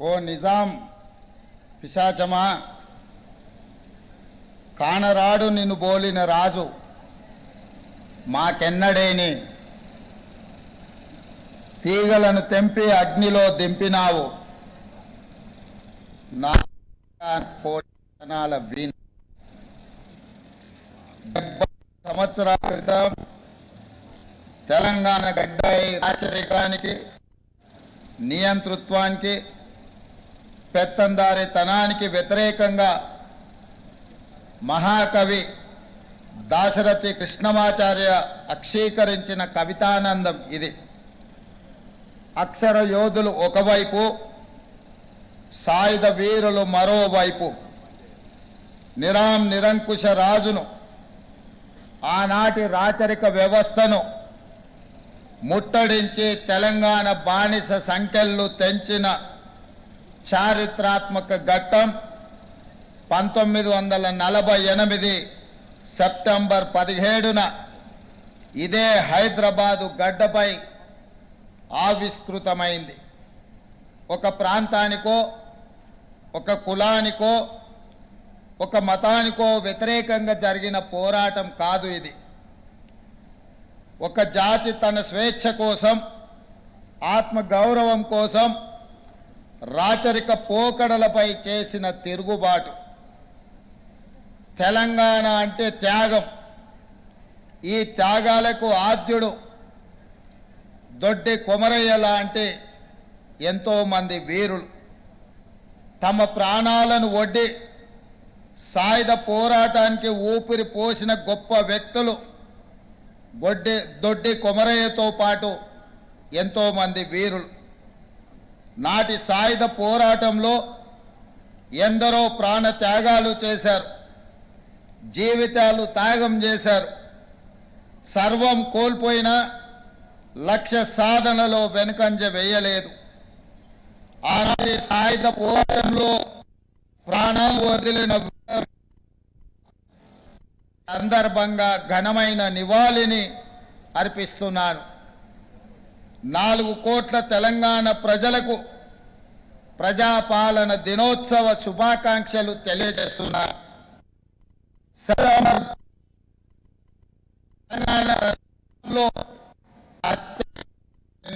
ఓ నిజాం పిశాచమా కానరాడు నిన్ను బోలిన రాజు మాకెన్నడేని? తీగలను తెంపి అగ్నిలో దింపినావు. నా వీణ. డెబ్బై సంవత్సరాల క్రితం తెలంగాణ గడ్డ రాచరికానికి నియంతృత్వానికి పెత్తందారితనానికి వ్యతిరేకంగా మహాకవి దాశరథి కృష్ణమాచార్య అక్షీకరించిన కవితానందం ఇది. అక్షర యోధులు ఒకవైపు సాయుధ వీరులు మరోవైపు నిరాం నిరంకుశ రాజును ఆనాటి రాచరిక వ్యవస్థను ముట్టడించి తెలంగాణ బానిస సంఖ్యలు తెంచిన చారిత్రాత్మక ఘట్టం పంతొమ్మిది వందల నలభై ఎనిమిది సెప్టెంబర్ పదిహేడున ఇదే హైదరాబాదు గడ్డపై ఆవిష్కృతమైంది. ఒక ప్రాంతానికో ఒక కులానికో ఒక మతానికో వ్యతిరేకంగా జరిగిన పోరాటం కాదు ఇది. ఒక జాతి తన స్వేచ్ఛ కోసం ఆత్మగౌరవం కోసం రాచరిక పోకడలపై చేసిన తిరుగుబాటు. తెలంగాణ అంటే త్యాగం. ఈ త్యాగాలకు ఆద్యుడు దొడ్డి కొమరయ్య లాంటి ఎంతోమంది వీరులు. తమ ప్రాణాలను ఒడ్డి సాయుధ పోరాటానికి ఊపిరి పోసిన గొప్ప వ్యక్తులు గొడ్డి దొడ్డి కొమరయ్యతో పాటు ఎంతోమంది వీరులు. నాటి సాయుధ పోరాటంలో ఎందరో ప్రాణ త్యాగాలు చేశారు. జీవితాలు త్యాగం చేశారు. సర్వం కోల్పోయిన లక్ష్య సాధనలో వెనుకంజ వేయలేదు. ఆనాటి సాయుధ పోరాటంలో ప్రాణాలు వదిలిన సందర్భంగా ఘనమైన నివాళిని అర్పిస్తున్నాను. నాలుగు కోట్ల తెలంగాణ ప్రజలకు ప్రజాపాలన దినోత్సవ శుభాకాంక్షలు తెలియజేస్తున్నా. తెలంగాణ రాష్ట్రంలో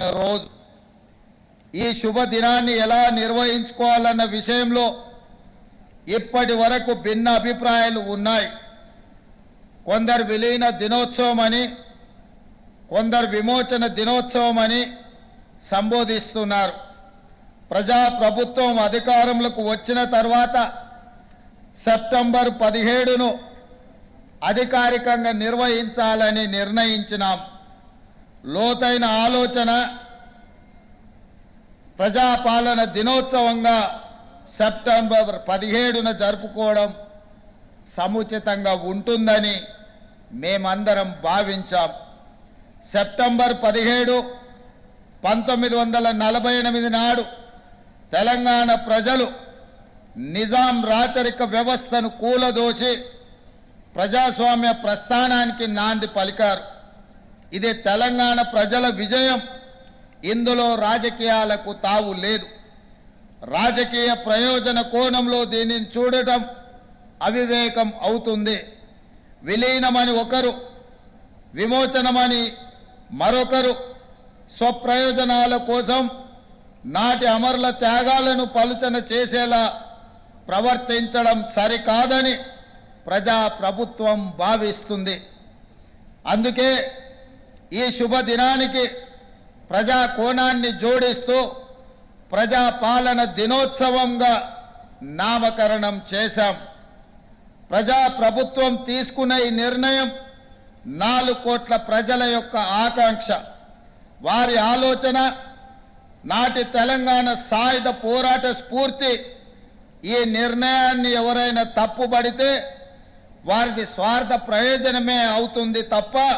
రోజు. ఈ శుభ దినాన్ని ఎలా నిర్వహించుకోవాలన్న విషయంలో ఇప్పటి వరకు భిన్న అభిప్రాయాలు ఉన్నాయి. కొందరు విలీన దినోత్సవం అని కొందరు విమోచన దినోత్సవం అని సంబోధిస్తున్నారు. ప్రజా ప్రభుత్వం అధికారంలోకి వచ్చిన తర్వాత సెప్టెంబర్ పదిహేడును అధికారికంగా నిర్వహించాలని నిర్ణయించినాం. లోతైన ఆలోచన ప్రజాపాలన దినోత్సవంగా సెప్టెంబర్ పదిహేడున జరుపుకోవడం సముచితంగా ఉంటుందని మేమందరం భావించాం. సెప్టెంబర్ పదిహేడు పంతొమ్మిది వందల నలభై ఎనిమిది నాడు తెలంగాణ ప్రజలు నిజాం రాచరిక వ్యవస్థను కూలదోసి ప్రజాస్వామ్య ప్రస్థానానికి నాంది పలికారు. ఇది తెలంగాణ ప్రజల విజయం. ఇందులో రాజకీయాలకు తావు లేదు. రాజకీయ ప్రయోజన కోణంలో దీనిని చూడటం అవివేకం అవుతుంది. విలీనమని ఒకరు విమోచనమని మరొకరు స్వప్రయోజనాల కోసం నాటి అమరుల త్యాగాలను పలుచన చేసేలా ప్రవర్తించడం సరికాదని ప్రజా ప్రభుత్వం భావిస్తుంది. అందుకే ఈ శుభదినానికి ప్రజా కోణాన్ని జోడిస్తూ ప్రజాపాలన దినోత్సవంగా నామకరణం చేశాం. ప్రజా ప్రభుత్వం తీసుకున్న ఈ నిర్ణయం నాలుగు కోట్ల ప్రజల యొక్క ఆకాంక్ష. వారి ఆలోచన నాటి తెలంగాణ సాయుధ పోరాట స్ఫూర్తి. ఈ నిర్ణయాన్ని ఎవరైనా తప్పుపడితే వారిది స్వార్థ ప్రయోజనమే అవుతుంది తప్ప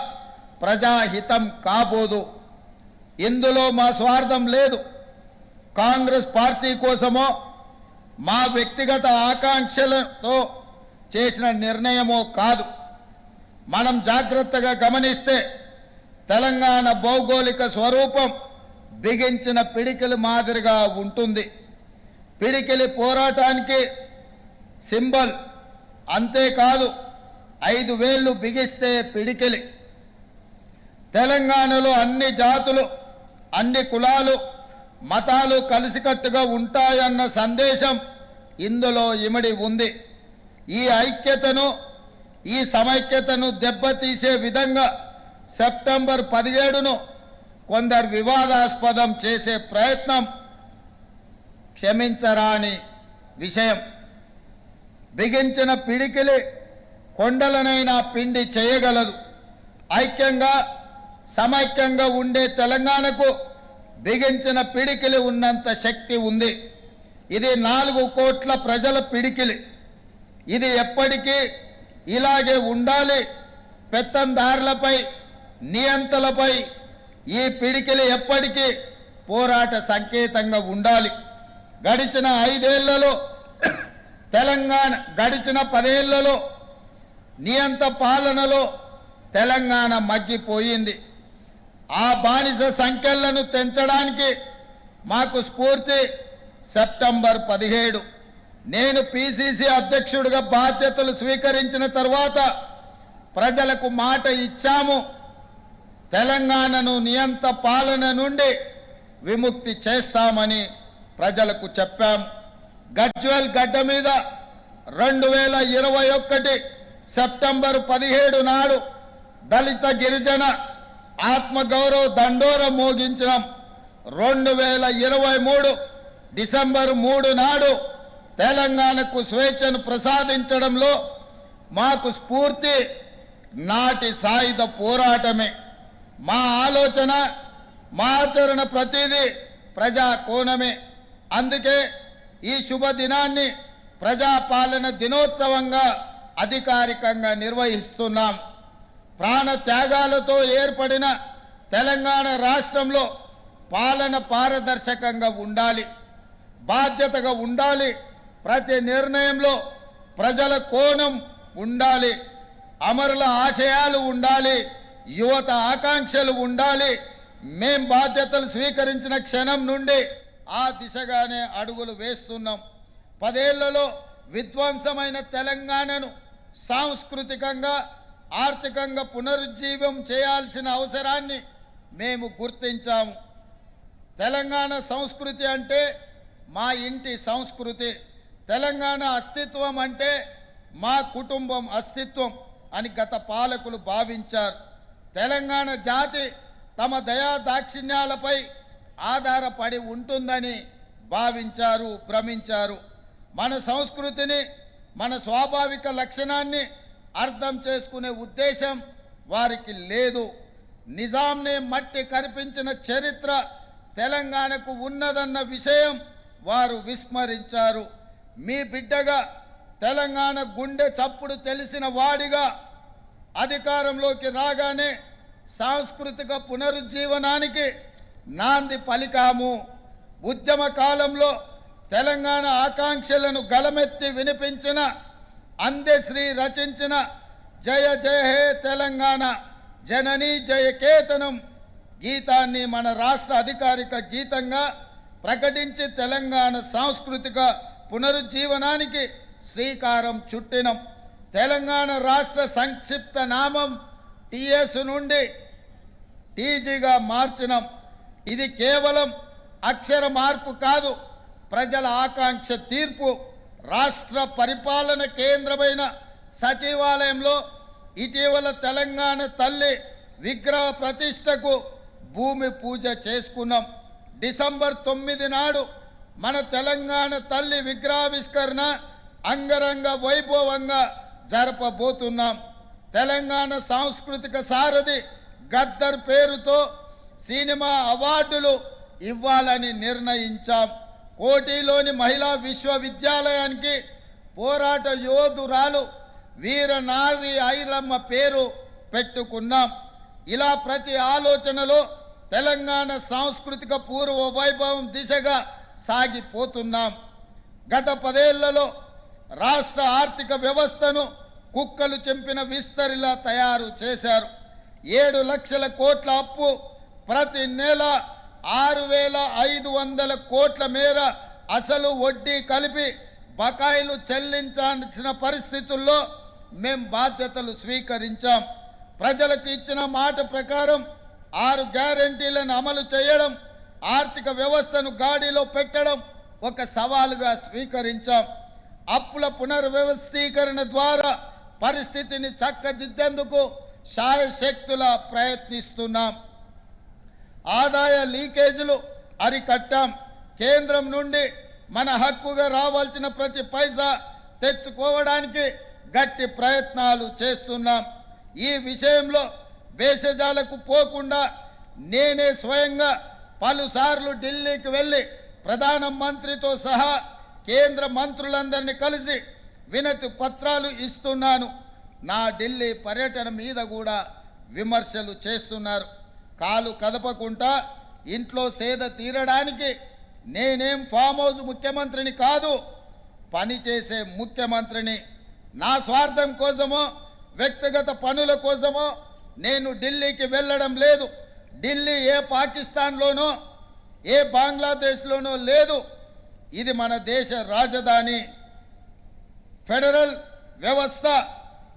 ప్రజాహితం కాబోదు. ఇందులో మా స్వార్థం లేదు. కాంగ్రెస్ పార్టీ కోసమో మా వ్యక్తిగత ఆకాంక్షలతో చేసిన నిర్ణయమో కాదు. మనం జాగ్రత్తగా గమనిస్తే తెలంగాణ భౌగోళిక స్వరూపం బిగించిన పిడికిలి మాదిరిగా ఉంటుంది. పిడికిలి పోరాటానికి సింబల్ అంతేకాదు ఐదు వేళ్ళు బిగిస్తే పిడికిలి. తెలంగాణలో అన్ని జాతులు అన్ని కులాలు మతాలు కలిసికట్టుగా ఉంటాయన్న సందేశం ఇందులో ఇమిడి ఉంది. ఈ ఐక్యతను ఈ సమైక్యతను దెబ్బతీసే విధంగా సెప్టెంబర్ పదిహేడును కొందరు వివాదాస్పదం చేసే ప్రయత్నం క్షమించరాని విషయం. బిగించిన పిడికిలి కొండలనైనా పిండి చేయగలదు. ఐక్యంగా సమైక్యంగా ఉండే తెలంగాణకు బిగించిన పిడికిలి ఉన్నంత శక్తి ఉంది. ఇది నాలుగు కోట్ల ప్రజల పిడికిలి. ఇది ఎప్పటికీ ఇలాగే ఉండాలి. పెత్తందారులపై నియంతలపై ఈ పిడికిలి ఎప్పటికీ పోరాట సంకేతంగా ఉండాలి. గడిచిన ఐదేళ్ళలో తెలంగాణ గడిచిన పదేళ్ళలో నియంత పాలనలో తెలంగాణ మగ్గిపోయింది. ఆ బానిస సంఖ్యలను తెంచడానికి మాకు స్ఫూర్తి సెప్టెంబర్ పదిహేడు. నేను పిసిసి అధ్యక్షుడిగా బాధ్యతలు స్వీకరించిన తర్వాత ప్రజలకు మాట ఇచ్చాము. తెలంగాణను నియంత పాలన నుండి విముక్తి చేస్తామని ప్రజలకు చెప్పాం. గజ్వెల్ గడ్డ మీద రెండు వేల ఇరవై ఒకటి సెప్టెంబర్ పదిహేడు నాడు దళిత గిరిజన ఆత్మగౌరవ దండోర మోగించడం రెండు వేల ఇరవై మూడు డిసెంబర్ మూడు నాడు తెలంగాణకు స్వేచ్ఛను ప్రసాదించడంలో మాకు స్ఫూర్తి నాటి సాయుధ పోరాటమే. మా ఆలోచన మా ఆచరణ ప్రతిదీ ప్రజా కోణమే. అందుకే ఈ శుభదినాన్ని ప్రజాపాలన దినోత్సవంగా అధికారికంగా నిర్వహిస్తున్నాం. ప్రాణ త్యాగాలతో ఏర్పడిన తెలంగాణ రాష్ట్రంలో పాలన పారదర్శకంగా ఉండాలి బాధ్యతగా ఉండాలి ప్రతి నిర్ణయంలో ప్రజల కోణం ఉండాలి అమరుల ఆశయాలు ఉండాలి యువత ఆకాంక్షలు ఉండాలి. మేం బాధ్యతలు స్వీకరించిన క్షణం నుండి ఆ దిశగానే అడుగులు వేస్తున్నాం. పదేళ్ళలో విధ్వంసమైన తెలంగాణను సాంస్కృతికంగా ఆర్థికంగా పునరుజ్జీవం చేయాల్సిన అవసరాన్ని మేము గుర్తించాము. తెలంగాణ సంస్కృతి అంటే మా ఇంటి సంస్కృతి. తెలంగాణ అస్తిత్వం అంటే మా కుటుంబం అస్తిత్వం అని గత పాలకులు భావించారు. తెలంగాణ జాతి తమ దయా దాక్షిణ్యాలపై ఆధారపడి ఉంటుందని భావించారు భ్రమించారు. మన సంస్కృతిని మన స్వాభావిక లక్షణాన్ని అర్థం చేసుకునే ఉద్దేశం వారికి లేదు. నిజాంనే మట్టి కనిపించిన చరిత్ర తెలంగాణకు ఉన్నదన్న విషయం వారు విస్మరించారు. మీ బిడ్డగా తెలంగాణ గుండె చప్పుడు తెలిసిన వాడిగా అధికారంలోకి రాగానే సాంస్కృతిక పునరుజ్జీవనానికి నాంది పలికాము. ఉద్యమ కాలంలో తెలంగాణ ఆకాంక్షలను గలమెత్తి వినిపించిన అందెశ్రీ రచించిన జయ జయ హే తెలంగాణ జననీ జయకేతనం గీతాన్ని మన రాష్ట్ర అధికారిక గీతంగా ప్రకటించి తెలంగాణ సాంస్కృతిక పునరుజ్జీవనానికి శ్రీకారం చుట్టినం. తెలంగాణ రాష్ట్ర సంక్షిప్త నామం టిఎస్ నుండి టీజీగా మార్చినం. ఇది కేవలం అక్షర మార్పు కాదు ప్రజల ఆకాంక్ష తీర్పు. రాష్ట్ర పరిపాలన కేంద్రమైన సచివాలయంలో ఇటీవల తెలంగాణ తల్లి విగ్రహ ప్రతిష్టకు భూమి పూజ చేసుకున్నాం. డిసెంబర్ తొమ్మిది నాడు మన తెలంగాణ తల్లి విగ్రహావిష్కరణ అంగరంగ వైభవంగా జరపబోతున్నాం. తెలంగాణ సాంస్కృతిక సారథి గద్దర్ పేరుతో సినిమా అవార్డులు ఇవ్వాలని నిర్ణయించాం. కోటిలోని మహిళా విశ్వవిద్యాలయానికి పోరాట యోధురాలు వీరనారి ఐరమ్మ పేరు పెట్టుకున్నాం. ఇలా ప్రతి ఆలోచనలో తెలంగాణ సాంస్కృతిక పూర్వ వైభవం దిశగా సాగిపోతున్నాం. గత పదేళ్ళలో రాష్ట్ర ఆర్థిక వ్యవస్థను కుక్కలు చెంపిన విస్తరిలా తయారు చేశారు. ఏడు లక్షల కోట్ల అప్పు ప్రతి నెల ఆరు వేల ఐదు వందల కోట్ల మేర అసలు వడ్డీ కలిపి బకాయిలు చెల్లించాల్సిన పరిస్థితుల్లో మేం బాధ్యతలు స్వీకరించాం. ప్రజలకు ఇచ్చిన మాట ప్రకారం ఆరు గ్యారంటీలను అమలు చేయడం ఆర్థిక వ్యవస్థను గాడిలో పెట్టడం ఒక సవాలుగా స్వీకరించాం. అప్పుల పునర్వ్యవస్థీకరణ ద్వారా పరిస్థితిని చక్కదిద్దేందుకు శాయశక్తుల ప్రయత్నిస్తున్నాం. ఆదాయ లీకేజీలు అరికట్టాం. కేంద్రం నుండి మన హక్కుగా రావాల్సిన ప్రతి పైసా తెచ్చుకోవడానికి గట్టి ప్రయత్నాలు చేస్తున్నాం. ఈ విషయంలో వేషజాలకు పోకుండా నేనే స్వయంగా పలుసార్లు ఢిల్లీకి వెళ్ళి ప్రధానమంత్రితో సహా కేంద్ర మంత్రులందరినీ కలిసి వినతి పత్రాలు ఇస్తున్నాను. నా ఢిల్లీ పర్యటన మీద కూడా విమర్శలు చేస్తున్నారు. కాలు కదపకుండా ఇంట్లో సేద తీరడానికి నేనేం ఫామ్ హౌస్ ముఖ్యమంత్రిని కాదు పనిచేసే ముఖ్యమంత్రిని. నా స్వార్థం కోసమో వ్యక్తిగత పనుల కోసమో నేను ఢిల్లీకి వెళ్ళడం లేదు. ఢిల్లీ ఏ పాకిస్తాన్లోనో ఏ బంగ్లాదేశ్లోనో లేదు. ఇది మన దేశ రాజధాని. ఫెడరల్ వ్యవస్థ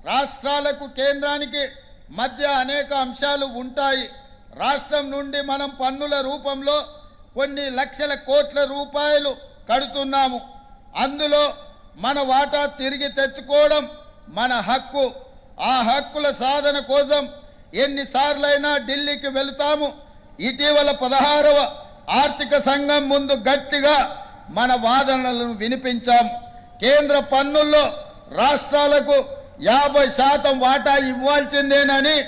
రాష్ట్రాలకు కేంద్రానికి మధ్య అనేక అంశాలు ఉంటాయి. రాష్ట్రం నుండి మనం పన్నుల రూపంలో కొన్ని లక్షల కోట్ల రూపాయలు కడుతున్నాము. అందులో మన వాటా తిరిగి తెచ్చుకోవడం మన హక్కు. ఆ హక్కుల సాధన కోసం ఎన్నిసార్లైనా ఢిల్లీకి వెళతాము. ఇటీవల పదహారవ ఆర్థిక సంఘం ముందు గట్టిగా మన వాదనలను వినిపించాం. కేంద్ర పన్నుల్లో రాష్ట్రాలకు యాభై శాతం వాటా ఇవ్వాల్సిందేనని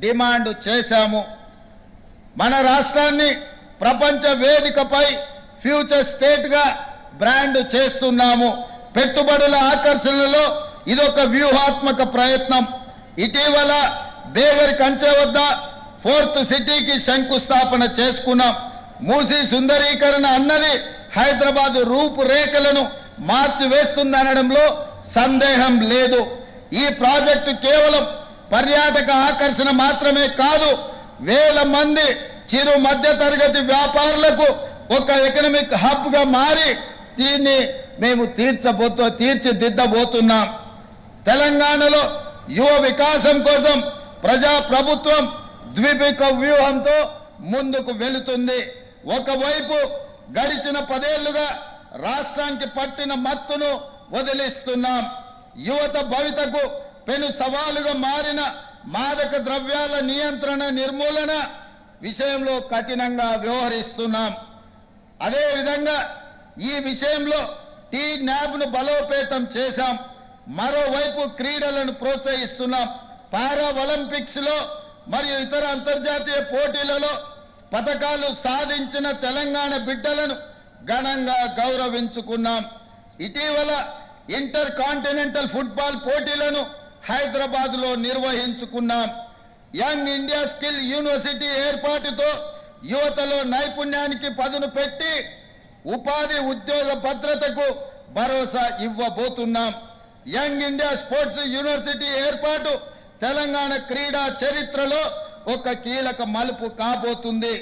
డిమాండ్ చేశాము. మన రాష్ట్రాన్ని ప్రపంచ వేదికపై ఫ్యూచర్ స్టేట్గా బ్రాండ్ చేస్తున్నాము. పెట్టుబడుల ఆకర్షణలో ఇదొక వ్యూహాత్మక ప్రయత్నం. ఇటీవల బేగర్ కంచె వద్ద ఫోర్త్ సిటీకి శంకుస్థాపన చేసుకున్నాం. మూసి సుందరీకరణ అన్నది హైదరాబాద్ రూపురేఖలను మార్చివేస్తుందనడంలో సందేహం లేదు. ఈ ప్రాజెక్టు కేవలం పర్యాటక ఆకర్షణ మాత్రమే కాదు వేల మంది చిరు మధ్య తరగతి వ్యాపారులకు ఒక ఎకనమిక్ హబ్గా మారి దీన్ని మేము తీర్చబోతూ తీర్చిదిద్దబోతున్నాం. తెలంగాణలో యువ వికాసం కోసం ప్రజా ప్రభుత్వం ద్విపిక వ్యూహంతో ముందుకు వెళుతుంది. ఒకవైపు గడిచిన పదేళ్ళుగా రాష్ట్రానికి పట్టిన మత్తును వదిలిస్తున్నాం. యువత భవితకు పెను సవాలుగా మారిన మాదక ద్రవ్యాల నియంత్రణ నిర్మూలన విషయంలో కఠినంగా వ్యవహరిస్తున్నాం. అదేవిధంగా ఈ విషయంలో టీ న్యాబ్ను బలోపేతం చేశాం. మరోవైపు క్రీడలను ప్రోత్సహిస్తున్నాం. పారా ఒలింపిక్స్లో మరియు ఇతర అంతర్జాతీయ పోటీలలో పథకాలు సాధించిన తెలంగాణ బిడ్డలను ఘనంగా గౌరవించుకున్నాం. ఇటీవల ఇంటర్ కాంటినెంటల్ ఫుట్బాల్ పోటీలను హైదరాబాద్లో నిర్వహించుకున్నాం. యంగ్ ఇండియా స్కిల్ యూనివర్సిటీ ఏర్పాటుతో యువతలో నైపుణ్యానికి పదును పెట్టి ఉపాధి ఉద్యోగ భద్రతకు భరోసా ఇవ్వబోతున్నాం. యంగ్ ఇండియా స్పోర్ట్స్ యూనివర్సిటీ ఏర్పాటు తెలంగాణ క్రీడా చరిత్రలో ఒక కీలక మలుపు కాబోతుంది.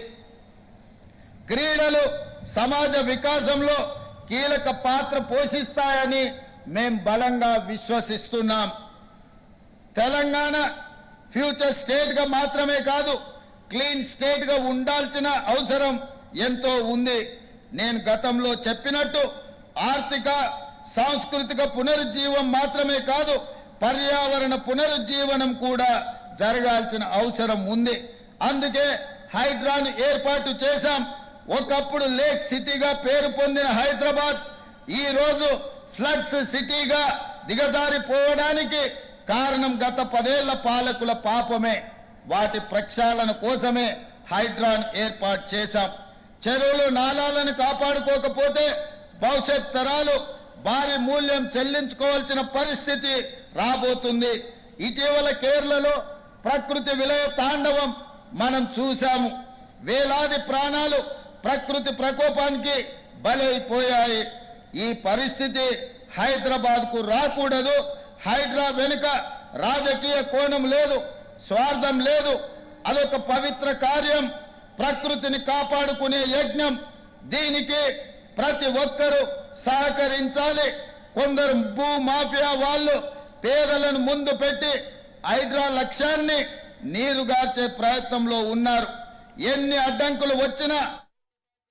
క్రీడలు సమాజ వికాసంలో కీలక పాత్ర పోషిస్తాయని మేం బలంగా విశ్వసిస్తున్నాం. తెలంగాణ ఫ్యూచర్ స్టేట్గా మాత్రమే కాదు క్లీన్ స్టేట్గా ఉండాల్సిన అవసరం ఎంతో ఉంది. నేను గతంలో చెప్పినట్టు ఆర్థిక సాంస్కృతిక పునరుజ్జీవం మాత్రమే కాదు పర్యావరణ పునరుజ్జీవనం కూడా జరగాల్సిన అవసరం ఉంది. అందుకే హైడ్రాను ఏర్పాటు చేశాం. ఒకప్పుడు లేక్ సిటీగా పేరు పొందిన హైదరాబాద్ ఈరోజు ఫ్లడ్స్ సిటీగా దిగజారిపోవడానికి కారణం గత పదేళ్ళ పాలకుల పాపమే. వాటి ప్రక్షాళన కోసమే హైడ్రాన్ ఏర్పాటు చేశాం. చెరువులు నాలాలను కాపాడుకోకపోతే భవిష్యత్ తరాలు భారీ మూల్యం చెల్లించుకోవాల్సిన పరిస్థితి రాబోతుంది. ఇటీవల కేరళలో ప్రకృతి విలయ తాండవం మనం చూశాము. వేలాది ప్రాణాలు ప్రకృతి ప్రకోపానికి బలైపోయాయి. ఈ పరిస్థితి హైదరాబాద్కు రాకూడదు. హైడ్రా వెనుక రాజకీయ కోణం లేదు స్వార్థం లేదు. అదొక పవిత్ర కార్యం. ప్రకృతిని కాపాడుకునే యజ్ఞం. దీనికి ప్రతి ఒక్కరూ సహకరించాలి. కొందరు భూ మాఫియా వాళ్ళు పేదలను ముందు పెట్టి హైడ్రా లక్ష్యాన్ని నీరుగార్చే ప్రయత్నంలో ఉన్నారు. ఎన్ని అడ్డంకులు వచ్చినా